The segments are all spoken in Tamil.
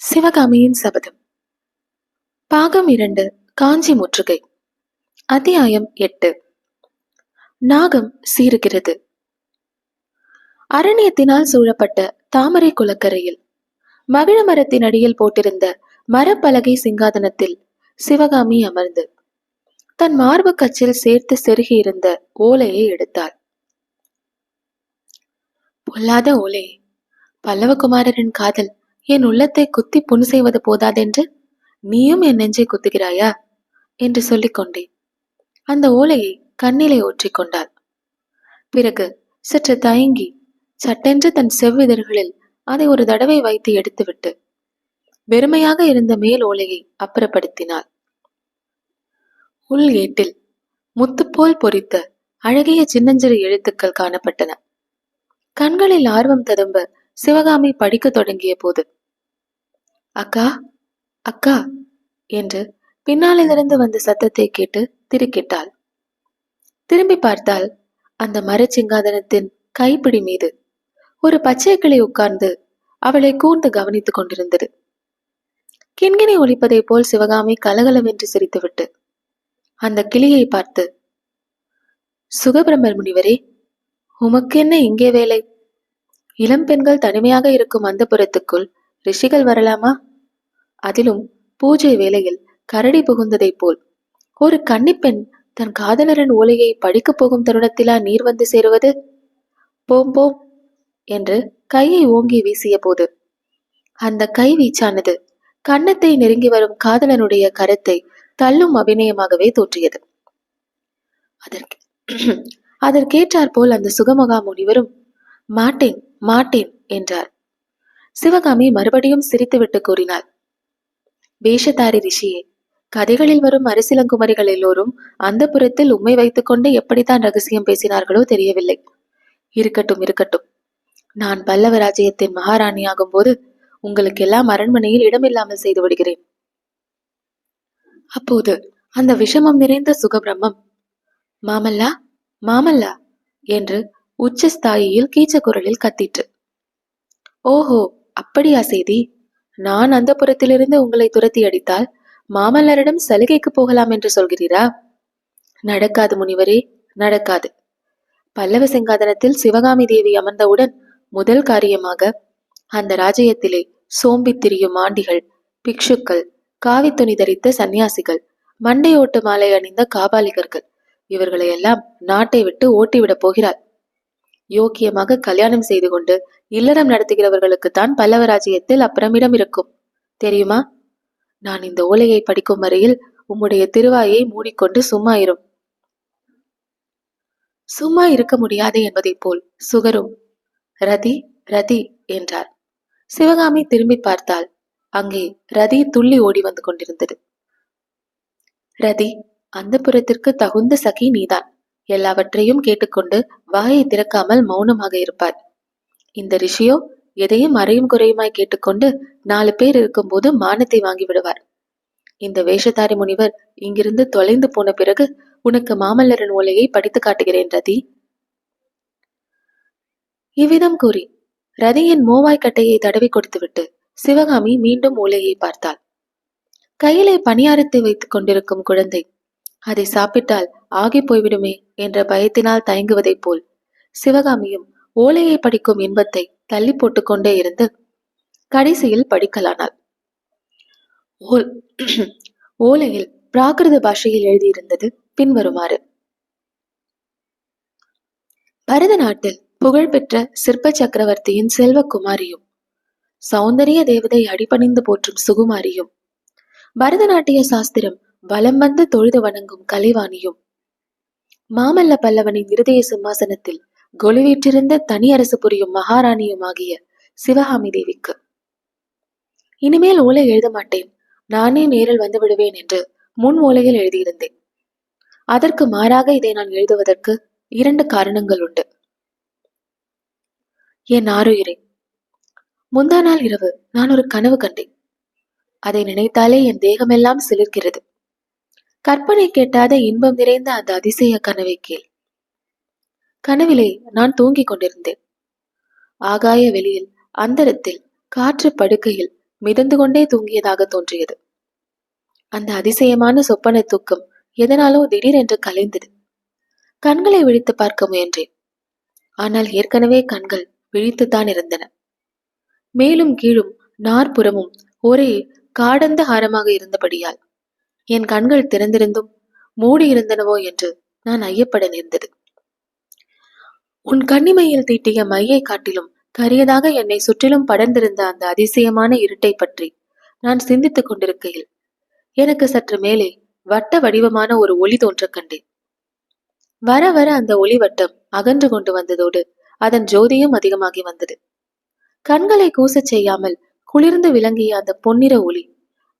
சிவகாமியின் சபதம். பாகம் இரண்டு காஞ்சி முற்றுகை. அத்தியாயம் எட்டு. நாகம் சீருகிறது அரண்யத்தினால் சூழப்பட்ட தாமரை குளக்கரையில் மகிழ மரத்தின் அடியில் போட்டிருந்த மரப்பலகை சிங்காதனத்தில் சிவகாமி அமர்ந்து தன் மார்பு கச்சில் சேர்த்து செருகியிருந்த ஓலையை எடுத்தாள். பொல்லாத ஓலை பல்லவகுமாரரின் காதல் என் உள்ளத்தை குத்தி புண் செய்வது போதாதென்று நீயும் என் நெஞ்சை குத்துகிறாயா? என்று சொல்லிக் கொண்டேன். அந்த ஓலையை கண்ணிலே ஊற்றிக்கொண்டாள் பிறகு சற்று தயங்கி சட்டென்று தன் செவ்விதழ்களில் அதை ஒரு தடவை வைத்து எடுத்துவிட்டு வெறுமையாக இருந்த மேல் ஓலையை அப்புறப்படுத்தினாள். உள் ஏட்டில் முத்துப்போல் பொறித்த அழகிய சின்னஞ்சிறு எழுத்துக்கள் காணப்பட்டன. கண்களில் ஆர்வம் ததும்ப சிவகாமி படிக்கத் தொடங்கிய போது அக்கா அக்கா என்று பின்னாலிலிருந்து வந்த சத்தத்தை கேட்டு திருக்கிட்டாள். திரும்பி பார்த்தால் அந்த மரச்சிங்காதனத்தின் கைப்பிடி மீது ஒரு பச்சை கிளி உட்கார்ந்து அவளை கூர்ந்து கவனித்துக் கொண்டிருந்தது. கிண்கிணி ஒழிப்பதை போல் சிவகாமி கலகலவென்று சிரித்துவிட்டு அந்த கிளியை பார்த்து சுகபிரமர் முனிவரே உமக்கு என்ன இங்கே வேலை? இளம் பெண்கள் தனிமையாக இருக்கும் அந்த புறத்துக்குள் ரிஷிகள் வரலாமா? அதிலும் பூஜை வேளையில் கரடி புகுந்ததைப் போல். ஒரு கன்னிப்பெண் தன் காதலரின் ஓலையை படிக்கப் போகும் தருணத்திலா நீர் வந்து சேருவது? போம் போம் என்று கையை ஓங்கி வீசிய போது அந்த கை வீச்சானது கன்னத்தை நெருங்கி வரும் காதலனுடைய கரத்தை தள்ளும் அபிநயமாகவே தோற்றியது. அதற்கு அதற்கேற்றாற்போல் அந்த சுகமகா முனிவரும் மாட்டேன் மாட்டேன் என்றார். சிவகாமி மறுபடியும் சிரித்துவிட்டு கூறினாள். வேஷதாரி ரிஷியே கதைகளில் வரும் அரசிலங்குமரிகள் எல்லோரும் அந்த புறத்தில் உண்மை வைத்துக்கொண்டு எப்படித்தான் ரகசியம் பேசினார்களோ தெரியவில்லை. இருக்கட்டும் இருக்கட்டும். நான் பல்லவ ராஜ்யத்தின் மகாராணியாகும் போது உங்களுக்கு எல்லாம் அரண்மனையில் இடமில்லாமல் செய்து விடுகிறேன். அப்போது அந்த விஷமம் நிறைந்த சுகபிரம்மம் மாமல்லா மாமல்லா என்று உச்சஸ்தாயியில் கீச்ச குரலில் கத்திற்று. ஓஹோ அப்படியா செய்தி? நான் அந்த புறத்திலிருந்து உங்களை துரத்தி அடித்தால் மாமல்லரிடம் சலுகைக்கு போகலாம் என்று சொல்கிறீரா? நடக்காது முனிவரே நடக்காது. பல்லவ சிங்காதனத்தில் சிவகாமி தேவி அமர்ந்தவுடன் முதல் காரியமாக அந்த ராஜ்யத்திலே சோம்பித் திரியும் ஆண்டிகள் பிக்ஷுக்கள் காவி துணி தரித்த சன்னியாசிகள் மண்டையோட்டு மாலை அணிந்த காபாலிகர்கள் இவர்களையெல்லாம் நாட்டை விட்டு ஓட்டிவிடப் போகிறாள் யோக்கியமாக கல்யாணம் செய்து கொண்டு இல்லறம் நடத்துகிறவர்களுக்குத்தான் பல்லவ ராஜ்யத்தில் அப்புறமிடம் இருக்கும். தெரியுமா? நான் இந்த ஓலையை படிக்கும் வரையில் உம்முடைய திருவாயை மூடிக்கொண்டு சும்மா இரும். சும்மா இருக்க முடியாது என்பதைப் போல் சுகரும் ரதி ரதி என்றார். சிவகாமி திரும்பி பார்த்தால் அங்கே ரதி துள்ளி ஓடி வந்து கொண்டிருந்தது. ரதி அந்த புறத்திற்கு தகுந்த சகி நீதான். எல்லாவற்றையும் கேட்டுக்கொண்டு வாயை திறக்காமல் மௌனமாக இருப்பார். இந்த ரிஷியோ எதையும் அறையும் குறையுமாய் கேட்டுக்கொண்டு நாலு பேர் இருக்கும்போது மானத்தை வாங்கி விடுவார். இந்த வேஷதாரி முனிவர் இங்கிருந்து தொலைந்து போன பிறகு உனக்கு மாமல்லரின் ஓலையை படித்து காட்டுகிறேன் ரதி. இவ்விதம் கூறி ரதியின் மோவாய் கட்டையை தடவி கொடுத்துவிட்டு சிவகாமி மீண்டும் ஓலையை பார்த்தாள். கையிலே பணியாரத்தை வைத்துக் கொண்டிருக்கும் குழந்தை அதை சாப்பிட்டால் ஆகி போய்விடுமே என்ற பயத்தினால் தயங்குவதைப் போல். சிவகாமியும் ஓலையை படிக்கும் இன்பத்தை தள்ளி போட்டுக்கொண்டே இருந்து கடைசியில் படிக்கலானாள். ஓலையில் பிராகிருத பாஷையில் எழுதியிருந்தது பின்வருமாறு. பரதநாட்டில் புகழ்பெற்ற சிற்ப சக்கரவர்த்தியின் செல்வகுமாரியும் சௌந்தரிய தேவதை அடிபணிந்து போற்றும் சுகுமாரியும் பரதநாட்டிய சாஸ்திரம் வலம் வந்து தொழுது வணங்கும் கலைவாணியும். மாமல்ல பல்லவனின் இருதய சிம்மாசனத்தில் கொலுவீற்றிருந்த தனி அரசு புரியும் மகாராணியுமாகிய சிவகாமி தேவிக்கு. இனிமேல் ஓலை எழுத மாட்டேன். நானே நேரில் வந்து விடுவேன் என்று முன் ஓலையில் எழுதியிருந்தேன். அதற்கு மாறாக இதை நான் எழுதுவதற்கு இரண்டு காரணங்கள் உண்டு. என் ஆறுயிரே முந்தா நாள் இரவு நான் ஒரு கனவு கண்டேன். அதை நினைத்தாலே என் தேகமெல்லாம் சிலிர்க்கிறது. கற்பனை கேட்டாத இன்பம் நிறைந்த அந்த அதிசய கனவை கேள். கனவிலே நான் தூங்கிக் கொண்டிருந்தேன். ஆகாய வெளியில் அந்தரத்தில் காற்று படுக்கையில் மிதந்து கொண்டே தூங்கியதாக தோன்றியது. அந்த அதிசயமான சொப்பன தூக்கம் எதனாலோ திடீரென்று கலைந்தது. கண்களை விழித்து பார்க்க முயன்றேன். ஆனால் ஏற்கனவே கண்கள் விழித்துத்தான் இருந்தன. மேலும் கீழும் நாற்புறமும் ஒரே காடந்த ஹாரமாக இருந்தபடியால் என் கண்கள் திறந்திருந்தும் மூடியிருந்தனவோ என்று நான் ஐயப்பட நேர்ந்தது. உன் கண்ணிமையில் தீட்டிய மையை காட்டிலும் கரியதாக என்னை சுற்றிலும் படர்ந்திருந்த அந்த அதிசயமான இருட்டை பற்றி நான் சிந்தித்துக் கொண்டிருக்கையில் எனக்கு சற்று மேலே வட்ட வடிவமான ஒரு ஒளி தோன்றக் கண்டேன். வர வர அந்த ஒளி வட்டம் அகன்று கொண்டு வந்ததோடு அதன் ஜோதியும் அதிகமாகி வந்தது. கண்களை கூசச் செய்யாமல் குளிர்ந்து விளங்கிய அந்த பொன்னிற ஒளி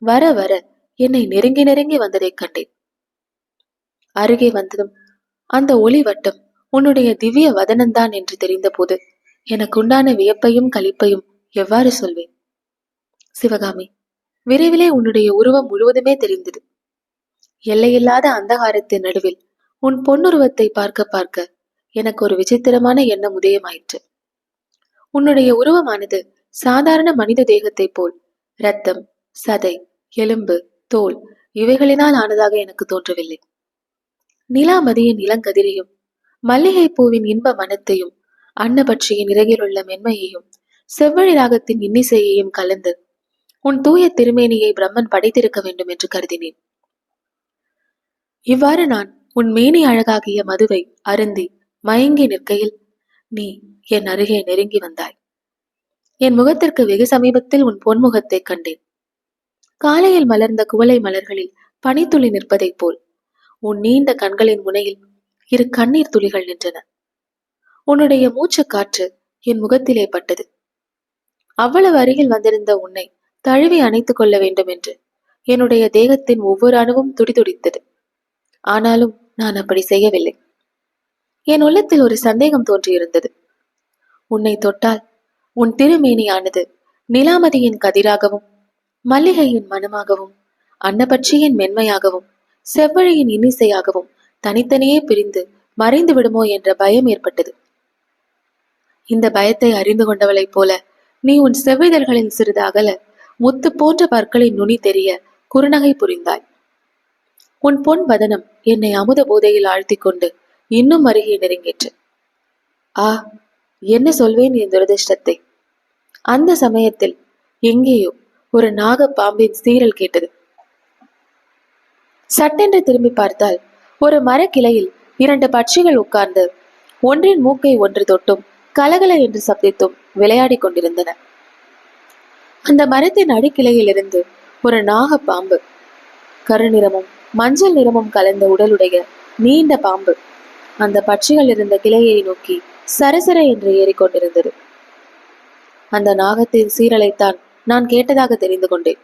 வர வர என்னை நெருங்கி நெருங்கி வந்ததைக் கண்டேன். அருகே வந்ததும் அந்த ஒளி வட்டம் உன்னுடைய திவ்ய வதனந்தான் என்று தெரிந்தபோது எனக்குண்டான வியப்பையும் களிப்பையும் எவ்வாறு சொல்வேன்? சிவகாமி விரைவிலே உன்னுடைய உருவம் முழுவதுமே தெரிந்தது. எல்லையில்லாத அந்தகாரத்தின் நடுவில் உன் பொன்னுருவத்தை பார்க்க பார்க்க எனக்கு ஒரு விசித்திரமான எண்ணம் உதயமாயிற்று. உன்னுடைய உருவமானது சாதாரண மனித தேகத்தைப் போல் இரத்தம் சதை எலும்பு தோல். இவைகளினால் ஆனதாக எனக்கு தோன்றவில்லை. நிலாமதியின் இளங்கதிரையும் மல்லிகை பூவின் இன்ப மனத்தையும் அன்னபட்சியின் இறகிலுள்ள மென்மையையும் செவ்வழி ராகத்தின் இன்னிசையையும் கலந்து உன் தூய திருமேனியை பிரம்மன் படைத்திருக்க வேண்டும் என்று கருதினேன். இவ்வாறு நான் உன் மேனி அழகாகிய மதுவை அருந்தி மயங்கி நிற்கையில் நீ என் அருகே நெருங்கி வந்தாய். என் முகத்திற்கு வெகு சமீபத்தில் உன் பொன்முகத்தைக் கண்டேன். காலையில் மலர்ந்த குவளை மலர்களில் பனித்துளி நிற்பதைப் போல். உன் நீண்ட கண்களின் முனையில் இரு கண்ணீர் துளிகள் நின்றன. உன்னுடைய மூச்சு காற்று என் முகத்திலே பட்டது. அவ்வளவு அருகில் வந்திருந்த உன்னை தழுவி அணைத்துக் கொள்ள வேண்டும் என்று என்னுடைய தேகத்தின் ஒவ்வொரு அணுவும் துடிதுடித்தது. ஆனாலும் நான் அப்படி செய்யவில்லை. என் உள்ளத்தில் ஒரு சந்தேகம் தோன்றியிருந்தது. உன்னை தொட்டால் உன் திருமேனியானது நிலாமதியின் கதிராகவும் மல்லிகையின் மனமாகவும் அன்னபட்சியின் மென்மையாகவும் செவ்வழியின் இன்னிசையாகவும் தனித்தனியே பிரிந்து மறைந்து விடுமோ என்ற பயம் ஏற்பட்டது. இந்த பயத்தை அறிந்து கொண்டவளைப் போல நீ உன் செவ்விதழ்களில் சிறிது அகல முத்து போன்ற பற்களின் நுனி தெரிய குறுநகை புரிந்தாய். உன் பொன் வதனம் என்னை அமுத போதையில் ஆழ்த்திக் கொண்டு இன்னும் அருகே நெருங்கிற்று. ஆ என்ன சொல்வேன் என் துரதிர்ஷ்டத்தை? அந்த சமயத்தில் எங்கேயோ ஒரு நாக பாம்பின் சீரல் கேட்டது. சட்டென்று திரும்பி பார்த்தால் ஒரு மரக்கிளையில் இரண்டு பட்சிகள் உட்கார்ந்து ஒன்றின் மூக்கை ஒன்று தொட்டும் கலகல என்று சப்தித்தும் விளையாடிக் கொண்டிருந்தன. அந்த மரத்தின் அடிக்கிளையிலிருந்து ஒரு நாக பாம்பு கருநிறமும் மஞ்சள் நிறமும் கலந்த உடலுடைய நீண்ட பாம்பு அந்த பட்சிகள் இருந்த கிளையை நோக்கி சரசர என்று ஏறிக்கொண்டிருந்தது அந்த நாகத்தின் சீரலைத்தான் நான் கேட்டதாக தெரிந்து கொண்டேன்.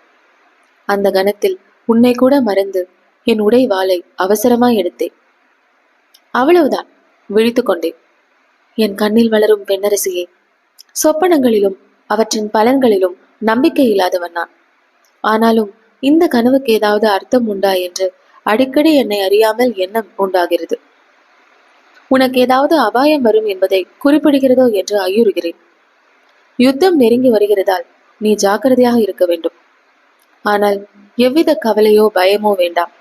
அந்த கணத்தில் உன்னை கூட மறந்து என் உடை வாளை அவசரமாய் எடுத்தேன். அவ்வளவுதான் விழித்து கொண்டேன். என் கண்ணில் வளரும் பெண்ணரசியே சொப்பனங்களிலும் அவற்றின் பலன்களிலும் நம்பிக்கை இல்லாதவன் நான். ஆனாலும் இந்த கனவுக்கு ஏதாவது அர்த்தம் உண்டா என்று அடிக்கடி என்னை அறியாமல் எண்ணம் உண்டாகிறது. உனக்கு ஏதாவது அபாயம் வரும் என்பதை குறிப்பிடுகிறதோ என்று ஐயுறுகிறேன். யுத்தம் நெருங்கி வருகிறதால் நீ ஜாக்கிரதையாக இருக்க வேண்டும். ஆனால் எவ்வித கவலையோ பயமோ வேண்டாம்.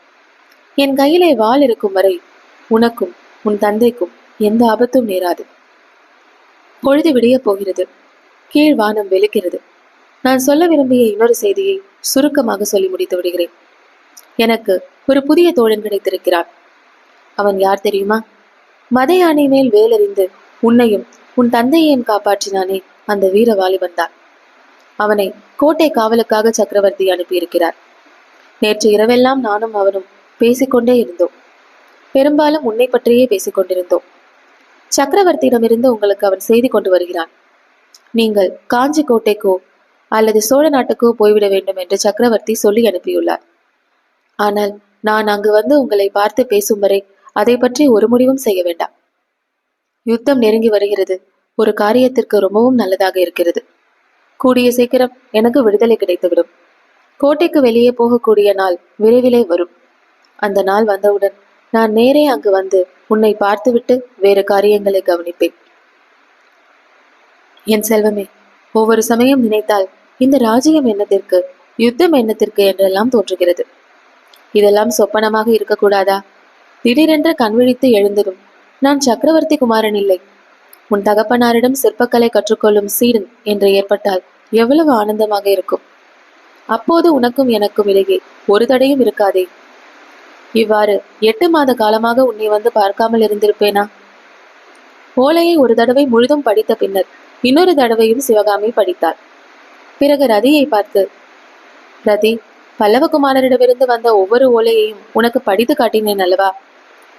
என் கையிலே வாள் இருக்கும் வரை உனக்கும் உன் தந்தைக்கும் எந்த ஆபத்தும் நேராது. பொழுது விடியப் போகிறது. கீழ் வானம் வெளுக்கிறது. நான் சொல்ல விரும்பிய இன்னொரு செய்தியை சுருக்கமாக சொல்லி முடித்து விடுகிறேன். எனக்கு ஒரு புதிய தோழன் கிடைத்திருக்கிறான். அவன் யார் தெரியுமா? மத யானை மேல் வேலறிந்து உன்னையும் உன் தந்தையையும் காப்பாற்றினானே அந்த வீர வாலிபன் தான் அவனை கோட்டை காவலுக்காக சக்கரவர்த்தி அனுப்பியிருக்கிறார். நேற்று இரவெல்லாம் நானும் அவனும் பேசிக்கொண்டே இருந்தோம். பெரும்பாலும் உன்னை பற்றியே பேசிக் கொண்டிருந்தோம் சக்கரவர்த்தியிடமிருந்து உங்களுக்கு அவன் செய்தி கொண்டு வருகிறான். நீங்கள் காஞ்சி கோட்டைக்கோ அல்லது சோழ நாட்டுக்கோ போய்விட வேண்டும் என்று சக்கரவர்த்தி சொல்லி அனுப்பியுள்ளார். ஆனால் நான் அங்கு வந்து உங்களை பார்த்து பேசும் வரை அதை பற்றி ஒரு முடிவும் செய்ய வேண்டாம். யுத்தம் நெருங்கி வருகிறது. ஒரு காரியத்திற்கு ரொம்பவும் நல்லதாக இருக்கிறது. கூடிய சீக்கிரம் எனக்கு விடுதலை கிடைத்துவிடும். கோட்டைக்கு வெளியே போகக்கூடிய நாள் விரைவிலே வரும். அந்த நாள் வந்தவுடன் நான் நேரே அங்கு வந்து உன்னை பார்த்துவிட்டு வேறு காரியங்களை கவனிப்பேன். என் செல்வமே ஒவ்வொரு சமயம் நினைத்தால் இந்த ராஜ்யம் என்னத்திற்கு யுத்தம் என்னத்திற்கு என்றெல்லாம் தோன்றுகிறது. இதெல்லாம் சொப்பனமாக இருக்கக்கூடாதா? திடீரென்று கண்விழித்து எழுந்ததும் நான் சக்கரவர்த்தி குமாரன் இல்லை. உன் தகப்பனாரிடம் சிற்பக்கலை கற்றுக்கொள்ளும் சீடன் என்று ஏற்பட்டால் எவ்வளவு ஆனந்தமாக இருக்கும். அப்போது உனக்கும் எனக்கும் இடையே ஒரு தடையும் இருக்காதே. இவ்வாறு எட்டு மாத காலமாக உன்னை வந்து பார்க்காமல் இருந்திருப்பேனா? ஓலையை ஒரு தடவை முழுதும் படித்த பின்னர் இன்னொரு தடவையும் சிவகாமி படித்தார் பிறகு ரதியை பார்த்து ரதி பல்லவகுமாரரிடமிருந்து வந்த ஒவ்வொரு ஓலையையும் உனக்கு படித்து காட்டினேன் அல்லவா?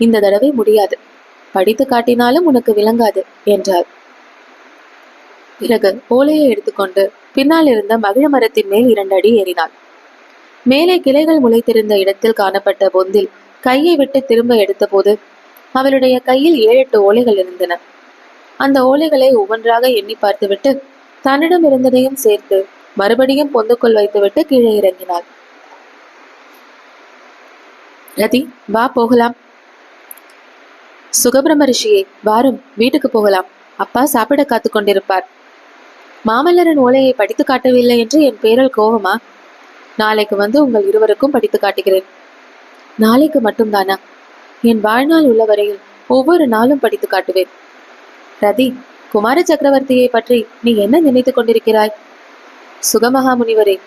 இந்த தடவை முடியாது. படித்து காட்டினாலும் உனக்கு விளங்காது என்றார் பிறகு ஓலையை எடுத்துக்கொண்டு பின்னால் இருந்த மகிழ மரத்தின் மேல் இரண்டு அடி ஏறினாள். மேலே கிளைகள் முளைத்திருந்த இடத்தில் காணப்பட்ட பொந்தில் கையை விட்டு திரும்ப எடுத்தபோது அவளுடைய கையில் ஏழெட்டு ஓலைகள் இருந்தன. அந்த ஓலைகளை ஒவ்வொன்றாக எண்ணி பார்த்துவிட்டு தன்னிடம் இருந்ததையும் சேர்த்து மறுபடியும் பொந்துக்குள் வைத்துவிட்டு கீழே இறங்கினாள். ரதி வா போகலாம். சுகபிரம ரிஷியே வாரும் வீட்டுக்கு போகலாம். அப்பா சாப்பிட காத்து கொண்டிருப்பார். மாமல்லரின் ஓலையை படித்து காட்டவில்லை என்று என் பேரல் கோவமா நாளைக்கு வந்து உங்கள் இருவருக்கும் படித்து காட்டுகிறேன். நாளைக்கு மட்டும்தானா? என் வாழ்நாள் உள்ள வரையில் ஒவ்வொரு நாளும் படித்து காட்டுவேன். ரதி குமார சக்கரவர்த்தியை பற்றி நீ என்ன நினைத்துக் கொண்டிருக்கிறாய்? சுகமகா முனிவரே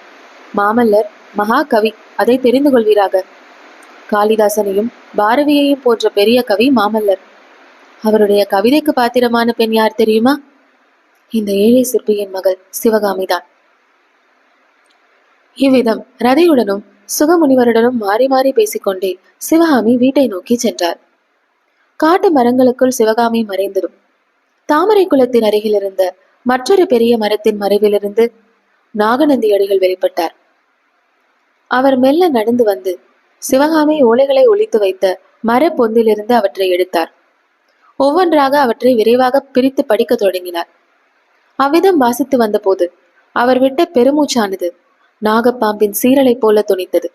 மாமல்லர் மகாகவி அதை தெரிந்து கொள்வீராக. காளிதாசனையும் பாரதியையும் போன்ற பெரிய கவி மாமல்லர். அவருடைய கவிதைக்கு பாத்திரமான பெண் யார் தெரியுமா? இந்த ஏழை சிற்பியின் மகள் சிவகாமிதான். இவ்விதம் ரதையுடனும் சுகமுனிவருடனும் மாறி மாறி பேசிக்கொண்டே சிவகாமி வீட்டை நோக்கி சென்றார் காட்டு மரங்களுக்குள் சிவகாமி மறைந்ததும் தாமரை குளத்தின் அருகில் இருந்த மற்றொரு பெரிய மரத்தின் மறைவிலிருந்து நாகநந்தி அடிகள் வெளிப்பட்டார். அவர் மெல்ல நடந்து வந்து சிவகாமி ஓலைகளை ஒழித்து வைத்த மரப்பொந்திலிருந்து அவற்றை எடுத்தார். ஒவ்வொன்றாக அவற்றை விரைவாக பிரித்து படிக்க தொடங்கினார். அவ்விதம் வாசித்து வந்தபோது அவர் விட்ட பெருமூச்சானது நாகப்பாம்பின் சீரலை போல துணித்தது